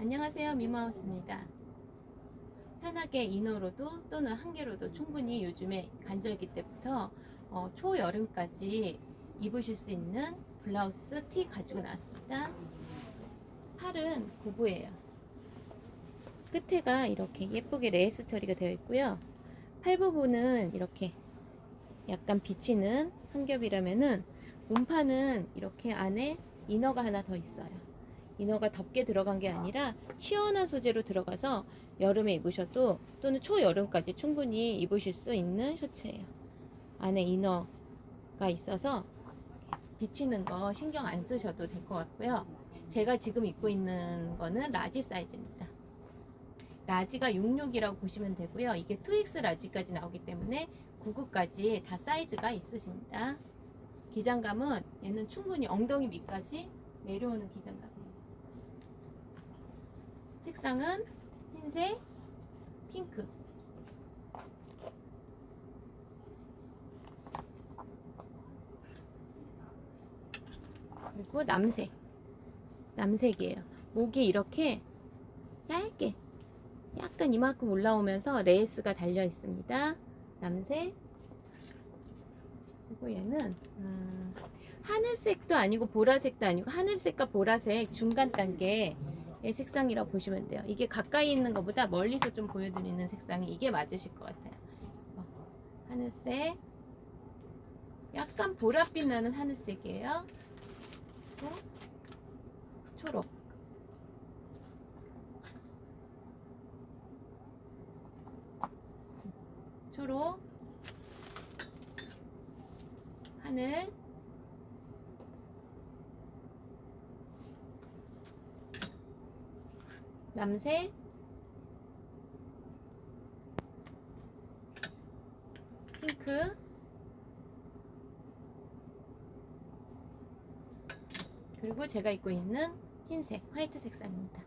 안녕하세요 미마우스입니다. 편하게 이너로도 또는 한 개로도 충분히 요즘에 간절기 때부터 어, 초여름까지 입으실 수 있는 블라우스 티 가지고 나왔습니다. 팔은 구부예요. 끝에가 이렇게 예쁘게 레이스 처리가 되어 있고요. 팔 부분은 이렇게 약간 비치는 한 겹이라면은 몸판은 이렇게 안에 이너가 하나 더 있어요 이너가 덥게 들어간 게 아니라 시원한 소재로 들어가서 여름에 입으셔도 또는 초여름까지 충분히 입으실 수 있는 셔츠예요. 안에 이너가 있어서 비치는 거 신경 안 쓰셔도 될 것 같고요. 제가 지금 입고 있는 거는 라지 사이즈입니다. 라지가 66이라고 보시면 되고요. 이게 2X 라지까지 나오기 때문에 99까지 다 사이즈가 있으십니다. 기장감은 얘는 충분히 엉덩이 밑까지 내려오는 기장감이에요. 색상은 흰색, 핑크. 그리고 남색. 남색이에요. 목이 이렇게 얇게 약간 이만큼 올라오면서 레이스가 달려 있습니다. 남색. 그리고 얘는 음, 하늘색도 아니고 보라색도 아니고 하늘색과 보라색 중간 단계 의 색상이라고 보시면 돼요. 이게 가까이 있는 것보다 멀리서 좀 보여드리는 색상이 이게 맞으실 것 같아요. 어, 하늘색, 약간 보랏빛 나는 하늘색이에요. 또 초록. 초록, 하늘, 남색, 핑크, 그리고 제가 입고 있는 흰색, 화이트 색상입니다.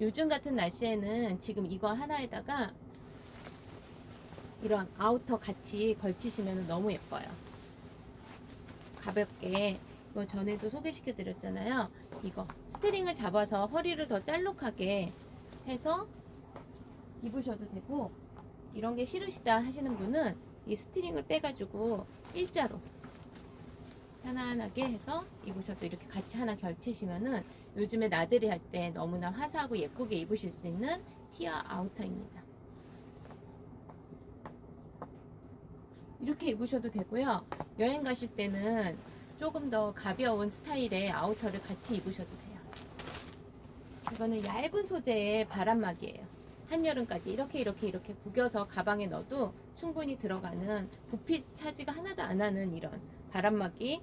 요즘 같은 날씨에는 지금 이거 하나에다가 이런 아우터 같이 걸치시면 너무 예뻐요. 가볍게 이거 전에도 소개시켜 드렸잖아요. 이거 스트링을 잡아서 허리를 더 짤록하게 해서 입으셔도 되고 이런 게 싫으시다 하시는 분은 이 스트링을 빼가지고 일자로 편안하게 해서 입으셔도 이렇게 같이 하나 걸치시면은 요즘에 나들이 할 때 너무나 화사하고 예쁘게 입으실 수 있는 티아 아우터입니다. 이렇게 입으셔도 되고요. 여행 가실 때는 조금 더 가벼운 스타일의 아우터를 같이 입으셔도 돼요. 이거는 얇은 소재의 바람막이에요. 한여름까지 이렇게 이렇게 이렇게 구겨서 가방에 넣어도 충분히 들어가는 부피 차지가 하나도 안 하는 이런 바람막이.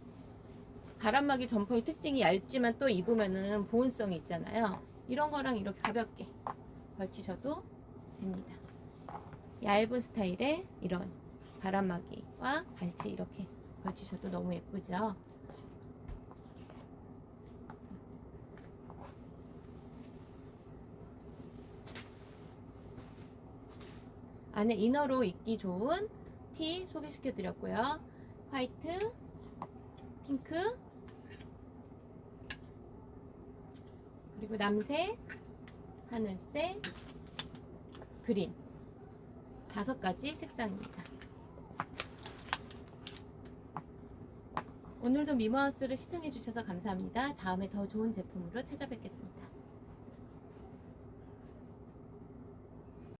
바람막이 점퍼의 특징이 얇지만 또 입으면은 보온성이 있잖아요. 이런 거랑 이렇게 가볍게 걸치셔도 됩니다. 얇은 스타일의 이런 바람막이와 같이 이렇게 걸치셔도 너무 예쁘죠? 안에 이너로 입기 좋은 티 소개시켜 드렸고요. 화이트, 핑크, 그리고 남색, 하늘색, 그린 다섯 가지 색상입니다. 오늘도 미모하우스를 시청해 주셔서 감사합니다. 다음에 더 좋은 제품으로 찾아뵙겠습니다.